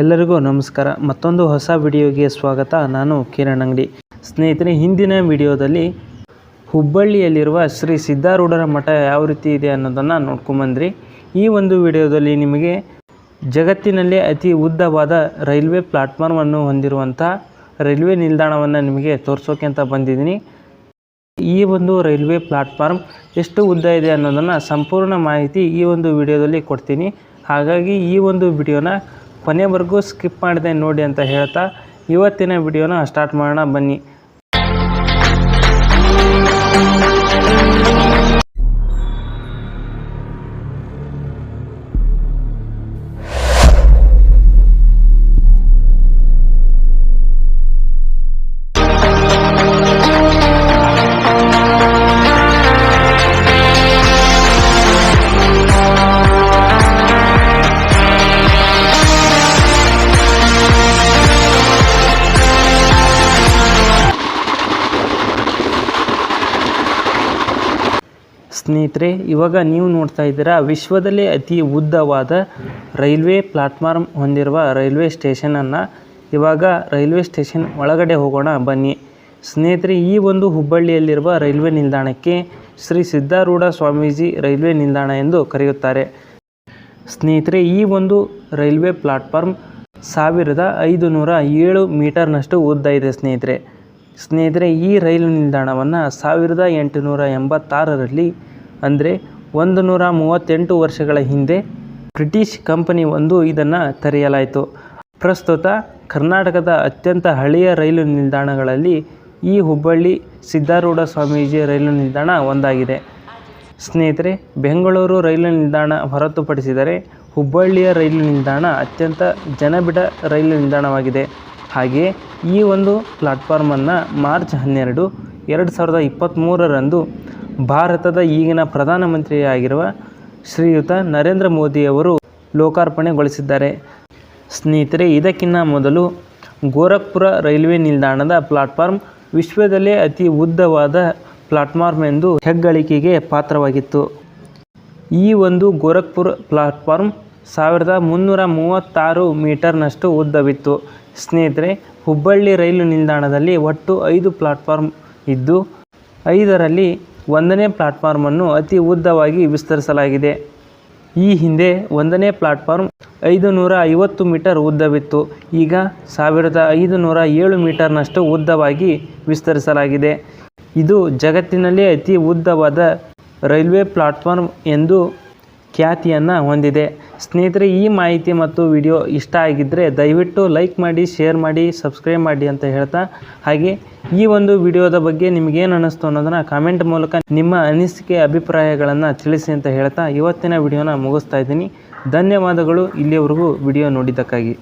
ಎಲ್ಲರಿಗೂ ನಮಸ್ಕಾರ. ಮತ್ತೊಂದು ಹೊಸ ವಿಡಿಯೋಗೆ ಸ್ವಾಗತ. ನಾನು ಕಿರಣ್ ಅಂಗಡಿ. ಸ್ನೇಹಿತರೆ, ಹಿಂದಿನ ವಿಡಿಯೋದಲ್ಲಿ ಹುಬ್ಬಳ್ಳಿಯಲ್ಲಿರುವ ಶ್ರೀ ಸಿದ್ಧಾರೂಢರ ಮಠ ಯಾವ ರೀತಿ ಇದೆ ಅನ್ನೋದನ್ನು ನೋಡ್ಕೊಂಬಂದ್ರಿ. ಈ ಒಂದು ವಿಡಿಯೋದಲ್ಲಿ ನಿಮಗೆ ಜಗತ್ತಿನಲ್ಲೇ ಅತಿ ಉದ್ದವಾದ ರೈಲ್ವೆ ಪ್ಲಾಟ್ಫಾರ್ಮನ್ನು ಹೊಂದಿರುವಂಥ ರೈಲ್ವೆ ನಿಲ್ದಾಣವನ್ನು ನಿಮಗೆ ತೋರಿಸೋಕೆ ಅಂತ ಬಂದಿದ್ದೀನಿ. ಈ ಒಂದು ರೈಲ್ವೆ ಪ್ಲಾಟ್ಫಾರ್ಮ್ ಎಷ್ಟು ಉದ್ದ ಇದೆ ಅನ್ನೋದನ್ನು ಸಂಪೂರ್ಣ ಮಾಹಿತಿ ಈ ಒಂದು ವಿಡಿಯೋದಲ್ಲಿ ಕೊಡ್ತೀನಿ. ಹಾಗಾಗಿ ಈ ಒಂದು ವಿಡಿಯೋನ ಕೊನೆವರೆಗೂ ಸ್ಕಿಪ್ ಮಾಡಿದೆ ನೋಡಿ ಅಂತ ಹೇಳ್ತಾ ಇವತ್ತಿನ ವಿಡಿಯೋನ ಸ್ಟಾರ್ಟ್ ಮಾಡೋಣ ಬನ್ನಿ. ಸ್ನೇಹಿತರೆ, ಇವಾಗ ನೀವು ನೋಡ್ತಾ ಇದ್ದೀರಾ, ವಿಶ್ವದಲ್ಲೇ ಅತಿ ಉದ್ದವಾದ ರೈಲ್ವೆ ಪ್ಲಾಟ್ಫಾರ್ಮ್ ಹೊಂದಿರುವ ರೈಲ್ವೆ ಸ್ಟೇಷನನ್ನು ಇವಾಗ ರೈಲ್ವೆ ಸ್ಟೇಷನ್ ಒಳಗಡೆ ಹೋಗೋಣ, ಬನ್ನಿ. ಸ್ನೇಹಿತರೆ, ಈ ಒಂದು ಹುಬ್ಬಳ್ಳಿಯಲ್ಲಿರುವ ರೈಲ್ವೆ ನಿಲ್ದಾಣಕ್ಕೆ ಶ್ರೀ ಸಿದ್ಧಾರೂಢ ಸ್ವಾಮೀಜಿ ರೈಲ್ವೆ ನಿಲ್ದಾಣ ಎಂದು ಕರೆಯುತ್ತಾರೆ. ಸ್ನೇಹಿತರೆ, ಈ ಒಂದು ರೈಲ್ವೆ ಪ್ಲಾಟ್ಫಾರ್ಮ್ ಸಾವಿರದ ಐದು ನೂರ ಏಳು ಮೀಟರ್ನಷ್ಟು ಉದ್ದ ಇದೆ ಸ್ನೇಹಿತರೆ. ಸ್ನೇಹಿತರೆ, ಈ ರೈಲು ನಿಲ್ದಾಣವನ್ನು ಸಾವಿರದ ಎಂಟುನೂರ ಎಂಬತ್ತಾರರಲ್ಲಿ ಅಂದರೆ ಒಂದು ನೂರ ಮೂವತ್ತೆಂಟು ವರ್ಷಗಳ ಹಿಂದೆ ಬ್ರಿಟಿಷ್ ಕಂಪನಿ ಒಂದು ಇದನ್ನು ತೆರೆಯಲಾಯಿತು. ಪ್ರಸ್ತುತ ಕರ್ನಾಟಕದ ಅತ್ಯಂತ ಹಳೆಯ ರೈಲು ನಿಲ್ದಾಣಗಳಲ್ಲಿ ಈ ಹುಬ್ಬಳ್ಳಿ ಸಿದ್ಧಾರೂಢ ಸ್ವಾಮೀಜಿ ರೈಲು ನಿಲ್ದಾಣ ಒಂದಾಗಿದೆ. ಸ್ನೇಹಿತರೆ, ಬೆಂಗಳೂರು ರೈಲು ನಿಲ್ದಾಣ ಹೊರತುಪಡಿಸಿದರೆ ಹುಬ್ಬಳ್ಳಿಯ ರೈಲು ನಿಲ್ದಾಣ ಅತ್ಯಂತ ಜನಬಿಡ ರೈಲು ನಿಲ್ದಾಣವಾಗಿದೆ. ಹಾಗೆಯೇ ಈ ಒಂದು ಪ್ಲಾಟ್ಫಾರ್ಮನ್ನು ಮಾರ್ಚ್ ಹನ್ನೆರಡು, ಎರಡು ಸಾವಿರದ ಇಪ್ಪತ್ತ್ಮೂರರಂದು ಭಾರತದ ಈಗಿನ ಪ್ರಧಾನಮಂತ್ರಿಯಾಗಿರುವ ಶ್ರೀಯುತ ನರೇಂದ್ರ ಮೋದಿಯವರು ಲೋಕಾರ್ಪಣೆಗೊಳಿಸಿದ್ದಾರೆ. ಸ್ನೇಹಿತರೆ, ಇದಕ್ಕಿಂತ ಮೊದಲು ಗೋರಖ್ಪುರ ರೈಲ್ವೆ ನಿಲ್ದಾಣದ ಪ್ಲಾಟ್ಫಾರ್ಮ್ ವಿಶ್ವದಲ್ಲೇ ಅತಿ ಉದ್ದವಾದ ಪ್ಲಾಟ್ಫಾರ್ಮ್ ಎಂದು ಹೆಗ್ಗಳಿಕೆಗೆ ಪಾತ್ರವಾಗಿತ್ತು. ಈ ಒಂದು ಗೋರಖ್ಪುರ್ ಪ್ಲಾಟ್ಫಾರ್ಮ್ ಸಾವಿರದ ಮುನ್ನೂರ ಮೂವತ್ತಾರು ಮೀಟರ್ನಷ್ಟು ಉದ್ದವಿತ್ತು. ಸ್ನೇಹಿತರೆ, ಹುಬ್ಬಳ್ಳಿ ರೈಲು ನಿಲ್ದಾಣದಲ್ಲಿ ಒಟ್ಟು ಐದು ಪ್ಲಾಟ್ಫಾರ್ಮ್ ಇದ್ದು, ಐದರಲ್ಲಿ ಒಂದನೇ ಪ್ಲಾಟ್ಫಾರ್ಮನ್ನು ಅತಿ ಉದ್ದವಾಗಿ ವಿಸ್ತರಿಸಲಾಗಿದೆ. ಈ ಹಿಂದೆ ಒಂದನೇ ಪ್ಲಾಟ್ಫಾರ್ಮ್ ಐದು ನೂರ ಐವತ್ತು ಮೀಟರ್ ಉದ್ದವಿತ್ತು. ಈಗ ಸಾವಿರದ ಐದು ನೂರ ಏಳು ಮೀಟರ್ನಷ್ಟು ಉದ್ದವಾಗಿ ವಿಸ್ತರಿಸಲಾಗಿದೆ. ಇದು ಜಗತ್ತಿನಲ್ಲೇ ಅತಿ ಉದ್ದವಾದ ರೈಲ್ವೆ ಪ್ಲಾಟ್ಫಾರ್ಮ್ ಎಂದು ಖ್ಯಾತಿಯನ್ನು ಹೊಂದಿದೆ. ಸ್ನೇಹಿತರೆ, ಈ ಮಾಹಿತಿ ಮತ್ತು ವಿಡಿಯೋ ಇಷ್ಟ ಆಗಿದ್ದರೆ ದಯವಿಟ್ಟು ಲೈಕ್ ಮಾಡಿ, ಶೇರ್ ಮಾಡಿ, ಸಬ್ಸ್ಕ್ರೈಬ್ ಮಾಡಿ ಅಂತ ಹೇಳ್ತಾ. ಹಾಗೆ ಈ ಒಂದು ವಿಡಿಯೋದ ಬಗ್ಗೆ ನಿಮಗೇನು ಅನ್ನಿಸ್ತು ಅನ್ನೋದನ್ನು ಕಾಮೆಂಟ್ ಮೂಲಕ ನಿಮ್ಮ ಅನಿಸಿಕೆ, ಅಭಿಪ್ರಾಯಗಳನ್ನು ತಿಳಿಸಿ ಅಂತ ಹೇಳ್ತಾ ಇವತ್ತಿನ ವಿಡಿಯೋನ ಮುಗಿಸ್ತಾ ಇದ್ದೀನಿ. ಧನ್ಯವಾದಗಳು. ಇಲ್ಲಿಯವರೆಗೂ ವಿಡಿಯೋ ನೋಡಿದ್ದಕ್ಕಾಗಿ.